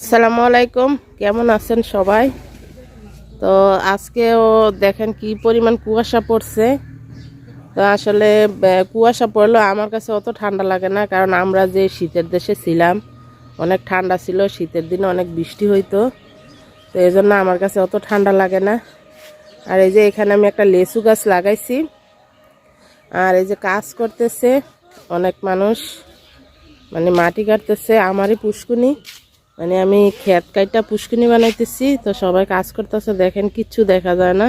আসসালামু আলাইকুম, কেমন আছেন সবাই? তো আজকেও দেখেন কি পরিমাণ কুয়াশা পড়ছে। তো আসলে কুয়াশা পড়লেও আমার কাছে অত ঠান্ডা লাগে না, কারণ আমরা যে শীতের দেশে ছিলাম, অনেক ঠান্ডা ছিল, শীতের দিনে অনেক বৃষ্টি হইতো। তো এই জন্য আমার কাছে অত ঠান্ডা লাগে না। আর এই যে এখানে আমি একটা লেসু গাছ লাগাইছি। আর এই যে কাজ করতেছে অনেক মানুষ মানে মাটি কাটতেছে আমারই পুষ্কুনি। মানে আমি ক্ষেত কাইটা পুষ্কিনি বানাইতেছি, তো সবাই কাজ করতেছে, দেখেন কিচ্ছু দেখা যায় না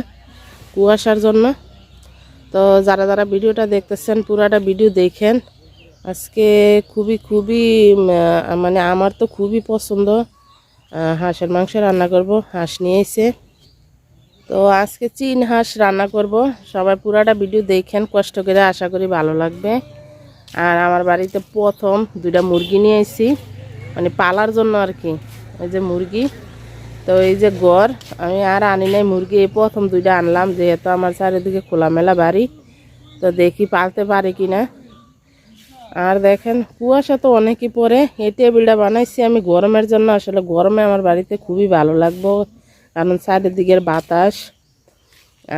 কুয়াশার জন্য। তো যারা যারা ভিডিওটা দেখতেছেন, পুরাটা ভিডিও দেখেন। আজকে খুবই খুবই মানে আমার তো খুবই পছন্দ। হাঁসের মাংস রান্না করব, হাঁস নিয়ে এসে। তো আজকে চিন হাঁস রান্না করব। সবাই পুরাটা ভিডিও দেখেন, কষ্ট করে আশা করি ভালো লাগবে। আর আমার বাড়িতে প্রথম দুইটা মুরগি নিয়ে মানে পালার জন্য আর কি। এই যে মুরগি। তো এই যে গড়, আমি আর আনি নাই মুরগি। এই প্রথম দুইটা আনলাম, যেহেতু আমার চারিদিকে খোলামেলা বাড়ি। তো দেখি পালতে পারি কি না আর দেখেন, কুয়াশা তো অনেকই পরে এই টেবিলটা বানাইছি আমি গরমের জন্য। আসলে গরমে আমার বাড়িতে খুবই ভালো লাগবো। কারণ চারিদিকের বাতাস।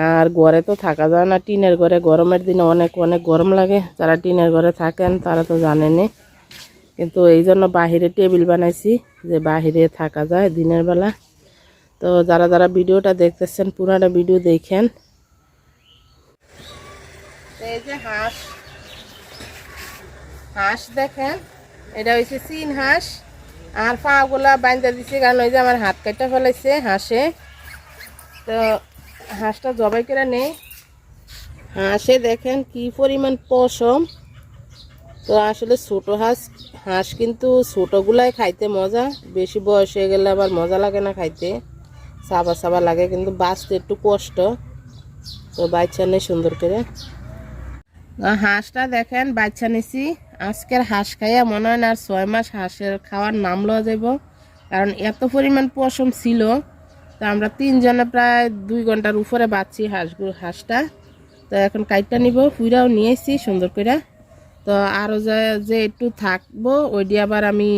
আর ঘরে তো থাকা যায় না। টিনের ঘরে গরমের দিনে অনেক অনেক গরম লাগে। যারা টিনের ঘরে থাকেন, তারা তো জানেনি কিন্তু এই জন্য বাহিরে টেবিল বানাইছি যে বাহিরে থাকা যায় দিনের বেলা। তো যারা যারা ভিডিওটা দেখতেছেন পুরাটা ভিডিও দেখেন। এই যে হাঁস। হাঁস দেখেন, এটা চীন হাঁস। আর দিছে, কারণ ওই যে আমার হাত কাটা ফেলাইছে হাঁসে। তো হাঁসটা জবাই করে নেই। হাঁসে দেখেন কি পরিমাণ পশম। তো আসলে ছোটো হাঁস হাঁস কিন্তু ছোটোগুলাই খাইতে মজা, বেশি বয়স হয়ে গেলে আবার মজা লাগে না খাইতে। সাবা সাবা লাগে কিন্তু বাঁচতে একটু কষ্ট। তো বাচ্চা নেই সুন্দর করে। হাঁসটা দেখেন, বাচ্চা নিছি। আজকের হাঁস খাইয়া মনে হয় না আর ছয় মাস হাঁসের খাওয়ার নাম লওয়া যাব কারণ এত পরিমাণ পশম ছিল, তো আমরা তিনজনে প্রায় দুই ঘণ্টার উপরে বাঁচছি হাঁসগুলো হাঁসটা। তো এখন কাইটটা নিব, পুইরাও নিয়েছি সুন্দর করে তো আরও যে যে একটু থাকব, ওই ওইটি আবার আমি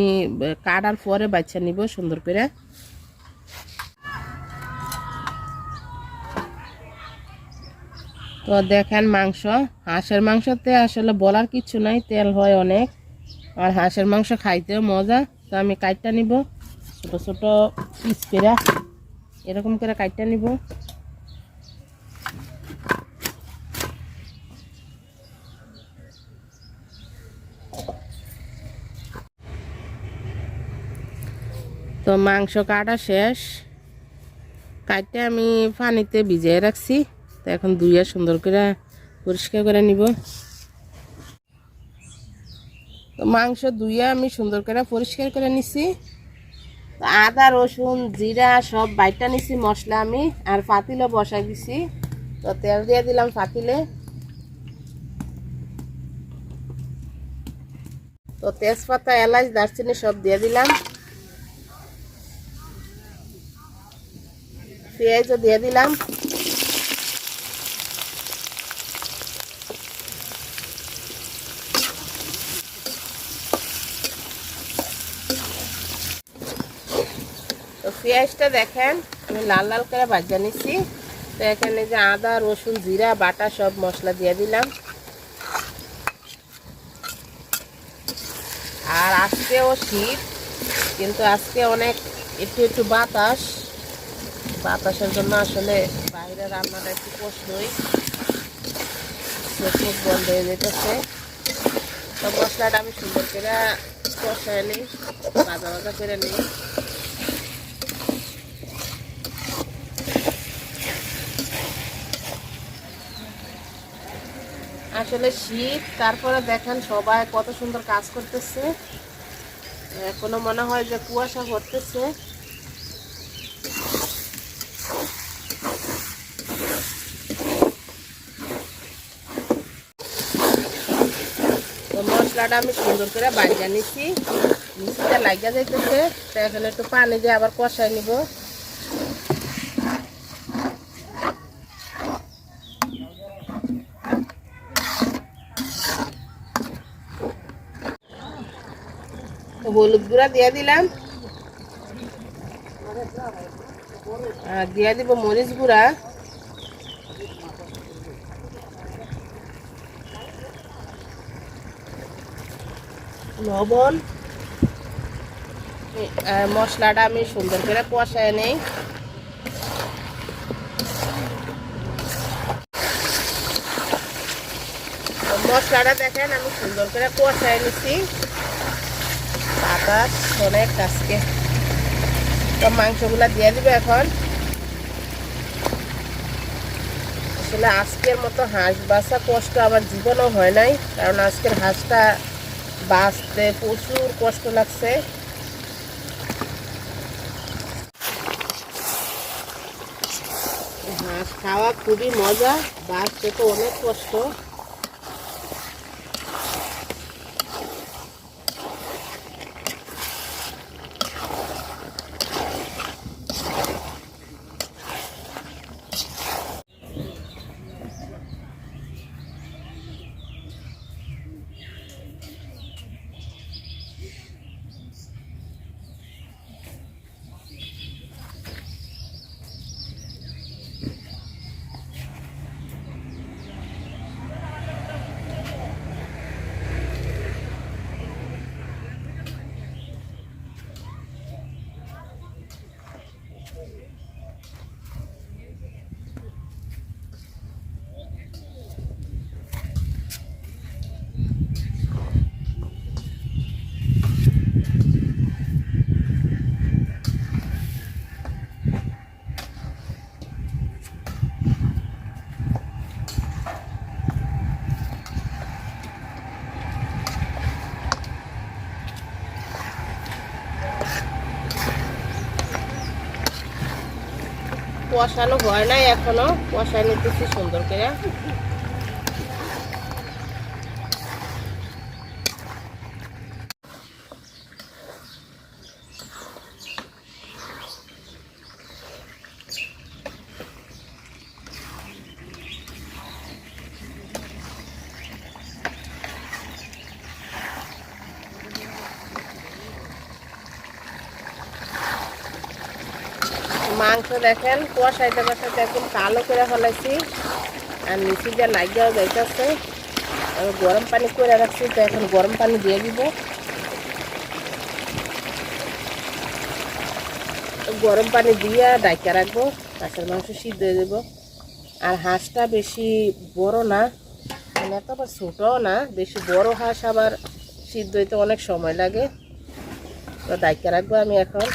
কাটার পরে বাচ্চা নিব সুন্দর করে। তো দেখেন মাংস, হাঁসের মাংসতে আসলে বলার কিছু নাই, তেল হয় অনেক। আর হাঁসের মাংস খাইতেও মজা, তো আমি কাইটটা নিব, ছোট ছোট পিস করে, এরকম করে কাইটটা নিব। তো মাংস কাটা শেষ। কাটতে আমি পানিতে ভিজিয়ে রাখছি। তো এখন দুইয়া সুন্দর করে পরিষ্কার করে নিব। তো মাংস দুইয়া আমি সুন্দর করে পরিষ্কার করে নিছি। আদা, রসুন, জিরা সব বাইটা নিছি মশলা আমি, আর পাতিলও বসাই দিছি। তো তেল দিয়ে দিলাম পাতিলে তো তেজপাতা, এলাচ, দারচিনি সব দিয়ে দিলাম। পেঁয়াজও দিয়ে দিলাম। তো পেঁয়াজটা দেখেন, আমি লাল লাল করে ভাজা নিচ্ছি তো এখানে যে আদা, রসুন, জিরা, বাটা সব মশলা দিয়ে দিলাম। আর আজকেও শীত, কিন্তু আজকে অনেক একটু একটু বাতাস। বাতাসের জন্য আসলে বাইরে রান্নাটা একটু কষ্টই। মুখ বন্ধ হয়ে যেতেছে। তো মশলাটা আমি সুন্দর করে কষায় নিই, ভাজা ভাজা করে নিই। আসলে শীত, তারপরে দেখেন সবাই কত সুন্দর কাজ করতেছে। এখনও মনে হয় যে কুয়াশা পড়তেছে তো মশলাটা আমি সুন্দর করে বাজিয়ে নিচ্ছি মিষ্টিটা লাগিয়ে যাইতেছে, তো এখন একটু পানি দিয়ে আবার কষাই নিব। হলুদ গুঁড়া দিয়ে দিলাম। দিয়ে দিব মরিচ গুঁড়া। লবণ। মশলাটা আমি সুন্দর করে কষায় নেই। মশলাটা দেখেন, আমি সুন্দর করে কষায় নিছি বাতাস অনেক আজকে তো মাংসগুলা দিয়ে দিবে এখন। আসলে আজকের মতো হাঁস বাসা কষ্ট আমার জীবনও হয় নাই, কারণ আজকের হাঁসটা বাঁচতে প্রচুর কষ্ট লাগছে। হাঁস খাওয়া খুবই মজা বাঁচতে তো অনেক কষ্ট। কষানো হয় নাই এখনও। কষায় নিতেছি সুন্দর করে। মাংস দেখেন কষাইতে কষাইতে একদম কালো করে ফেলাইছি। আর নিচে যে লাগিয়াও যাইতেছে গরম পানি করে রাখছি, তো এখন গরম পানি দিয়ে দিব। গরম পানি দিয়ে ডাইকা রাখব হাঁসের মাংস সিদ্ধ হয়ে দেবো আর হাঁসটা বেশি বড় না মানে এত আবার ছোটও না, বেশি বড় হাঁস আবার সিদ্ধ হইতে অনেক সময় লাগে। তো ডাইকা রাখব আমি এখন।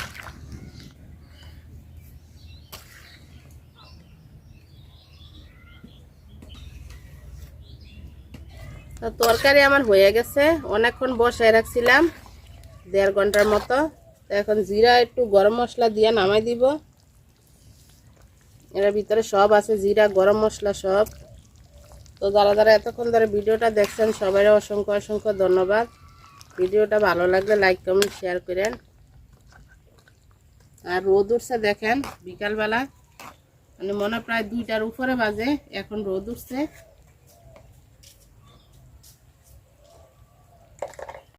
তো তরকারি আমার হয়ে গেছে। অনেকক্ষণ বসায় রাখছিলাম, দেড় ঘণ্টার মতো। তো এখন জিরা একটু গরম মশলা দিয়ে নামাই দিব। এর ভিতরে সব আছে, জিরা, গরম মশলা সব। তো যারা যারা এতক্ষণ ধরে ভিডিওটা দেখছেন, সবাই অসংখ্য অসংখ্য ধন্যবাদ। ভিডিওটা ভালো লাগলে লাইক কমেন্ট শেয়ার করেন। আর রোদ উঠছে দেখেন, বিকালবেলা। মানে মনে প্রায় দুইটার উপরে বাজে, এখন রোদ উঠছে।